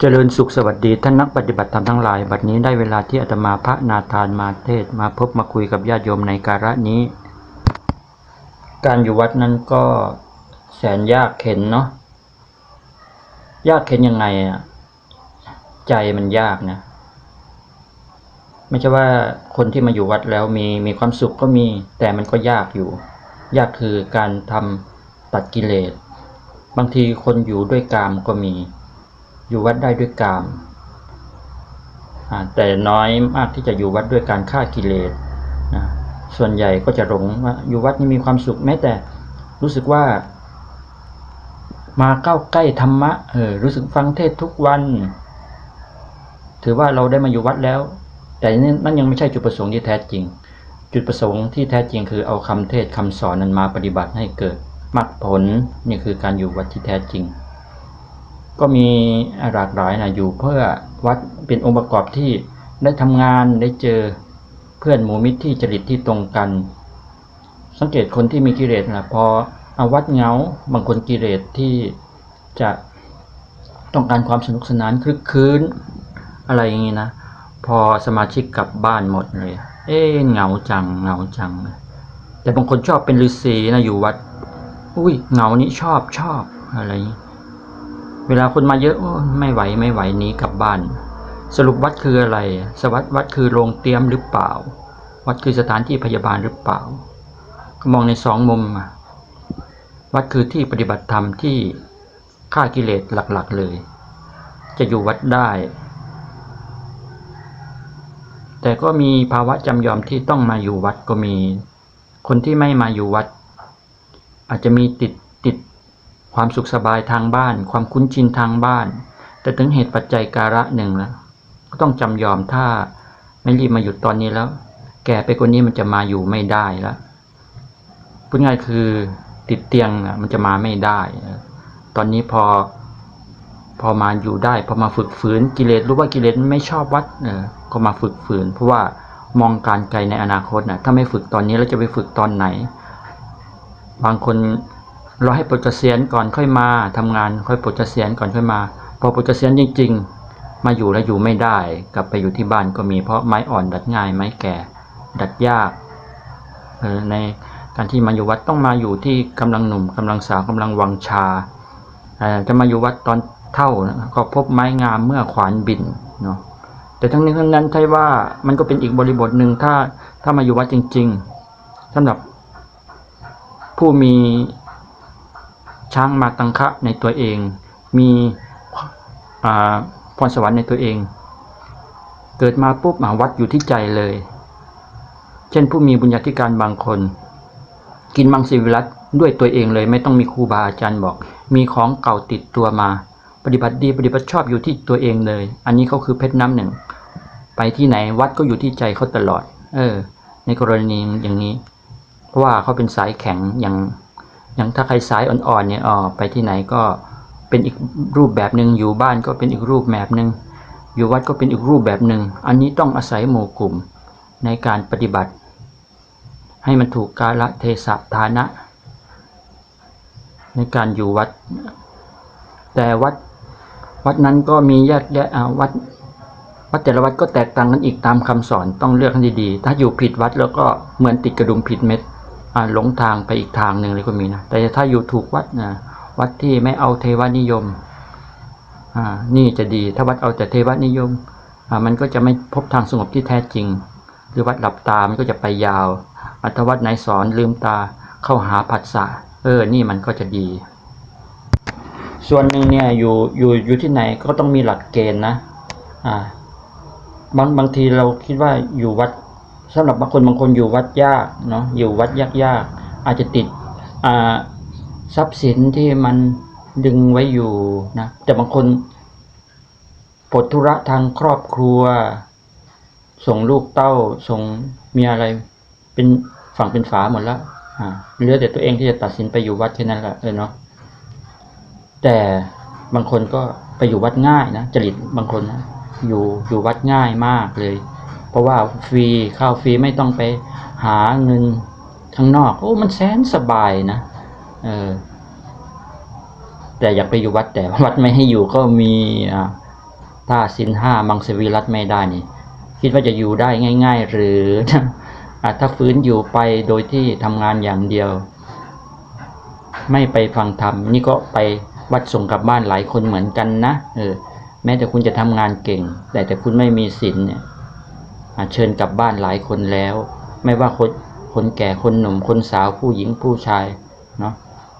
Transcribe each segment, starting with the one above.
เจริญสุขสวัสดีท่านนักปฏิบัติธรรมทั้งหลาย บัดนี้ได้เวลาที่อาตมาพระนาทานมาเทศมาพบมาคุยกับญาติโยมในการะนี้ การอยู่วัดนั้นก็แสนยากเข็นเนาะยากเข็นยังไงอะใจมันยากนะ ไม่ใช่ว่าคนที่มาอยู่วัดแล้วมีมีความสุขก็มี แต่มันก็ยากอยู่ ยากคือการทำตัดกิเลสบางทีคนอยู่ด้วยกามก็มี อยู่วัดได้ด้วยกามแต่น้อยมากที่จะอยู่วัดด้วยการฆ่ากิเลสนะส่วนใหญ่ก็จะหลงว่าอยู่วัดนี่มีความสุขแม้แต่รู้สึกว่า มาเข้าใกล้ธรรมะเออรู้สึกฟังเทศทุกวัน ถือว่าเราได้มาอยู่วัดแล้ว แต่นั่นยังไม่ใช่จุดประสงค์ที่แท้จริง จุดประสงค์ที่แท้จริงคือเอาคำเทศน์คำสอนนั้นมาปฏิบัติให้เกิดมรรคผลนี่คือการอยู่วัดที่แท้จริง ก็มีหลากหลายนะอยู่เพื่อวัดเป็นองค์ประกอบที่ได้ทำงานได้เจอเพื่อนหมู่มิตรที่จริตที่ตรงกัน สังเกตคนที่มีกิเลสนะพอเอาวัดเงาบางคนกิเลสที่จะต้องการความสนุกสนานคลึกคลื้นอะไรอย่างนี้นะ พอสมาชิกกลับบ้านหมดเลย เอ๊ะเหงาจังเหงาจัง แต่บางคนชอบเป็นฤาษีนะอยู่วัด อุ้ยเหงานี้ชอบชอบอะไรอย่างนี้ เวลาคนมาเยอะไม่ไหวไม่ไหวหนี้กลับบ้าน สรุปวัดคืออะไร สวัสดวัดคือโรงเตรียมหรือเปล่า วัดคือสถานที่พยาบาลหรือเปล่า ก็มองในสองมุม วัดคือที่ปฏิบัติธรรมที่ฆ่ากิเลสหลักๆเลย จะอยู่วัดได้ แต่ก็มีภาวะจำยอมที่ต้องมาอยู่วัดก็มี คนที่ไม่มาอยู่วัด อาจจะมีติด ความสุขสบายทางบ้าน ความคุ้นชินทางบ้าน แต่ถึงเหตุปัจจัยการะหนึ่งแล้วก็ต้องจำยอมถ้าไม่รีบมาหยุดตอนนี้แล้ว แก่ไปกว่านี้มันจะมาอยู่ไม่ได้แล้วพูดง่ายคือติดเตียงอะมันจะมาไม่ได้ ตอนนี้พอพอมาอยู่ได้ พอมาฝึกฝืนกิเลสรู้ว่ากิเลสไม่ชอบวัดเออก็มาฝึกฝืน เพราะว่ามองการไกลในอนาคตนะถ้าไม่ฝึกตอนนี้แล้วจะไปฝึกตอนไหน บางคน เรอให้ปลดเกษียณก่อนค่อยมาทำงานค่อยปลดเกษียณก่อนค่อยมา พอปลดเกษียณจริง ๆ มาอยู่แล้วอยู่ไม่ได้ กลับไปอยู่ที่บ้านก็มีเพราะไม้อ่อนดัดง่ายไม้แก่ดัดยากเออในการที่มาอยู่วัดต้องมาอยู่ที่กำลังหนุ่มกำลังสาวกำลังวังชาเออจะมาอยู่วัดตอนเท่านะก็พบไม้งามเมื่อขวานบินเนาะแต่ทั้งนี้ทั้งนั้นใช่ว่ามันก็เป็นอีกบริบทหนึ่งถ้าถ้ามาอยู่วัดจริง ๆสำหรับผู้มี ช้างมาตังคะในตัวเอง มีพรสวรรค์ในตัวเอง เกิดมาปุ๊บมาวัดอยู่ที่ใจเลย เช่นผู้มีบุญญาธิการบางคน กินมังสวิรัตด้วยตัวเองเลย ไม่ต้องมีครูบาอาจารย์บอก มีของเก่าติดตัวมา ปฏิบัติดีปฏิบัติชอบอยู่ที่ตัวเองเลย อันนี้เขาคือเพชรน้ำหนึ่ง ไปที่ไหนวัดก็อยู่ที่ใจเขาตลอด เออ ในกรณีอย่างนี้ เพราะว่าเขาเป็นสายแข็งอย่าง อย่างถ้าใครสายอ่อนๆเนี่ยอ๋อไปที่ไหนก็เป็นอีกรูปแบบหนึ่งอยู่บ้านก็เป็นอีกรูปแบบหนึ่งอยู่วัดก็เป็นอีกรูปแบบหนึ่งอันนี้ต้องอาศัยหมู่กลุ่มในการปฏิบัติ ให้มันถูกกาลเทศะฐานะ ในการอยู่วัด แต่วัดวัดนั้นก็มีแยกแยะวัดวัดแต่ละวัดก็แตกต่างกันอีกตามคำสอนต้องเลือกให้ดีๆ ถ้าอยู่ผิดวัดแล้วก็เหมือนติดกระดุมผิดเม็ด หลงทางไปอีกทางหนึ่งเลยก็มีนะ แต่ถ้าอยู่ถูกวัดนะวัดที่ไม่เอาเทวนิยมอ่านี่จะดี ถ้าวัดเอาแต่เทวนิยมอ่ามันก็จะไม่พบทางสงบที่แท้จริง หรือวัดหลับตา มันก็จะไปยาว อัตวัดไหนสอนลืมตาเข้าหาผัสสะ เออ นี่มันก็จะดี ส่วนหนึ่งเนี่ยอยู่อยู่อยู่ที่ไหนก็ต้องมีหลักเกณฑ์นะ อ่า บางบางทีเราคิดว่าอยู่วัด สำหรับบางคนบางคนอยู่วัดยากเนาะอยู่วัดยากยากๆอาจจะติดทรัพย์สินที่มันดึงไว้อยู่นะแต่บางคนปลดธุระทางครอบครัว ส่งลูกเต้าส่งมีอะไร เป็นฝั่งเป็นฝาหมดแล้วเหลือแต่ตัวเองที่จะตัดสินไปอยู่วัดแค่นั้นแหละเออเนาะแต่บางคนก็ไปอยู่วัดง่ายนะจริตบางคนนะอยู่อยู่วัดง่ายมากเลย เพราะว่าฟรีข้าวฟรีไม่ต้องไปหาเงินข้างนอกโอ้มันแสนสบายนะเออแต่อยากไปอยู่วัดแต่วัดไม่ให้อยู่ก็มีอ่าถ้าสินห้ามังสวิรัตไม่ได้นี่ คิดว่าจะอยู่ได้ง่าย ๆ หรืออถ้าฟื้นอยู่ไปโดยที่ทำงานอย่างเดียว ไม่ไปฟังธรรมนี่ก็ไปวัดส่งกลับบ้านหลายคนเหมือนกันนะเออแม้แต่คุณจะทำงานเก่ง แต่แต่คุณไม่มีศีลเนี่ย เชิญกลับบ้านหลายคนแล้ว ไม่ว่าคนคนแก่คนหนุ่มคนสาวผู้หญิงผู้ชายเนาะ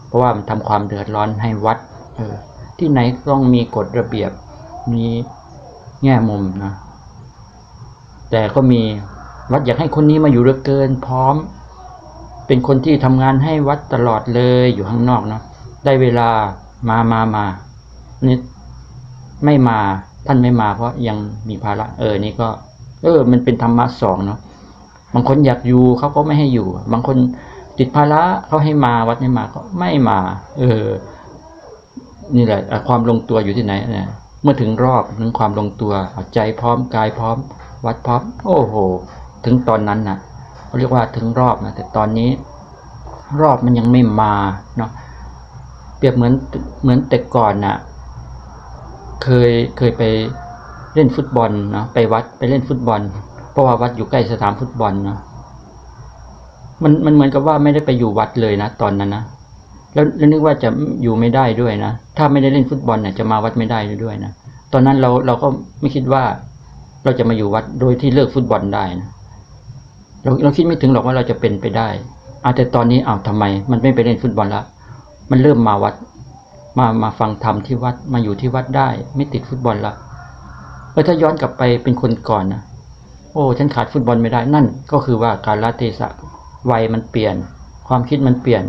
เพราะว่ามันทำความเดือดร้อนให้วัดเออที่ไหนต้องมีกฎระเบียบมีแง่มุมนะแต่ก็มีวัดอยากให้คนนี้มาอยู่เหลือเกินพร้อม เป็นคนที่ทำงานให้วัดตลอดเลยอยู่ข้างนอกเนาะได้เวลามามามานี่ไม่มาท่านไม่มาเพราะยังมีภาระเออนี่ก็ เออ มันเป็นธรรมะสองเนาะบางคนอยากอยู่เขาก็ไม่ให้อยู่ บางคนติดภาระเขาให้มาวัดไม่มาก็ไม่มา เออ นี่แหละความลงตัวอยู่ที่ไหนเนี่ยเมื่อถึงรอบถึงความลงตัวเอาใจพร้อมกายพร้อม วัดพร้อม โอ้โห ถึงตอนนั้นนะเขาเรียกว่าถึงรอบนะแต่ตอนนี้ รอบมันยังไม่มาเนาะเปรียบเหมือนเหมือนแต่ก่อนน่ะ เคยเคยไป เล่นฟุตบอลนะไปวัดไปเล่นฟุตบอล เพราะว่าวัดอยู่ใกล้สนามฟุตบอลเนาะมันมันเหมือนกับว่าไม่ได้ไปอยู่วัดเลยนะตอนนั้นนะแล้วแล้วนึกว่าจะอยู่ไม่ได้ด้วยนะถ้าไม่ได้เล่นฟุตบอลเนี่ยจะมาวัดไม่ได้ด้วยนะตอนนั้นเราเราก็ไม่คิดว่า เราจะมาอยู่วัดโดยที่เลิกฟุตบอลได้นะเราเราคิดไม่ถึงหรอกว่าเราจะเป็นไปได้อาแต่ตอนนี้อ้าวทำไม มันไม่ไปเล่นฟุตบอลละมันเริ่มมาวัด มามาฟังธรรมที่วัดมาอยู่ที่วัดได้ ไม่ติดฟุตบอลละ เออถ้าย้อนกลับไปเป็นคนก่อนนะโอ้ฉันขาดฟุตบอลไม่ได้นั่น ก็คือว่าการละเทศะวัยมันเปลี่ยน ความคิดมันเปลี่ยน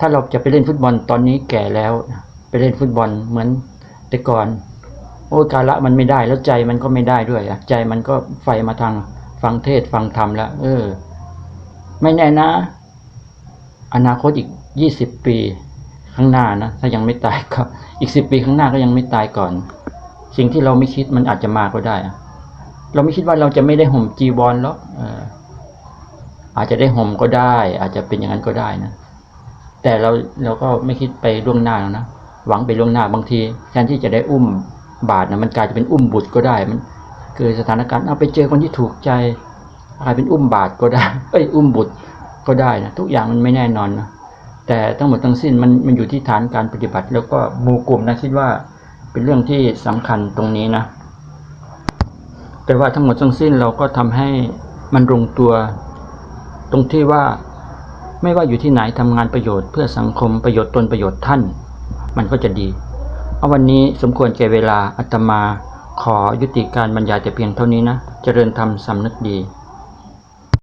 ถ้าเราจะไปเล่นฟุตบอลตอนนี้แก่แล้วไปเล่นฟุตบอลเหมือนแต่ก่อน โอ้การละมันไม่ได้แล้วใจมันก็ไม่ได้ด้วยอะใจมันก็ไฟมาทางฟังเทศฟังธรรมแล้วเออ ไม่แน่นะ อนาคตอีกยี่สิบปีข้างหน้านะถ้ายังไม่ตายก็อีกสิบปีข้างหน้าก็ยังไม่ตายก่อน สิ่งที่เราไม่คิดมันอาจจะมาก็ได้ เราไม่คิดว่าเราจะไม่ได้ห่มจีวรหรอกอาจจะได้ห่มก็ได้ อาจจะเป็นอย่างนั้นก็ได้นะแต่เราเราก็ไม่คิดไปล่วงหน้าแล้วนะหวังไปล่วงหน้าบางทีแทนที่จะได้อุ้มบาทนะมันกลายจะเป็นอุ้มบุตรก็ได้มันเกิดสถานการณ์เอาไปเจอคนที่ถูกใจกลายเป็นอุ้มบาทก็ได้เอ้ยอุ้มบุตรก็ได้นะทุกอย่างมันไม่แน่นอนนะแต่ทั้งหมดทั้งสิ้นมันมันอยู่ที่ฐานการปฏิบัติ แล้วก็หมู่กลุ่มนะคิดว่า เป็นเรื่องที่สำคัญตรงนี้นะ แต่ว่าทั้งหมดทั้งสิ้นเราก็ทำให้มันลงตัวตรงที่ว่าไม่ว่าอยู่ที่ไหนทำงานประโยชน์เพื่อสังคมประโยชน์ตนประโยชน์ท่าน มันก็จะดี เอาวันนี้สมควรแก่เวลาอาตมาขอยุติการบรรยายแต่เพียงเท่านี้นะ เจริญธรรมสำนึกดี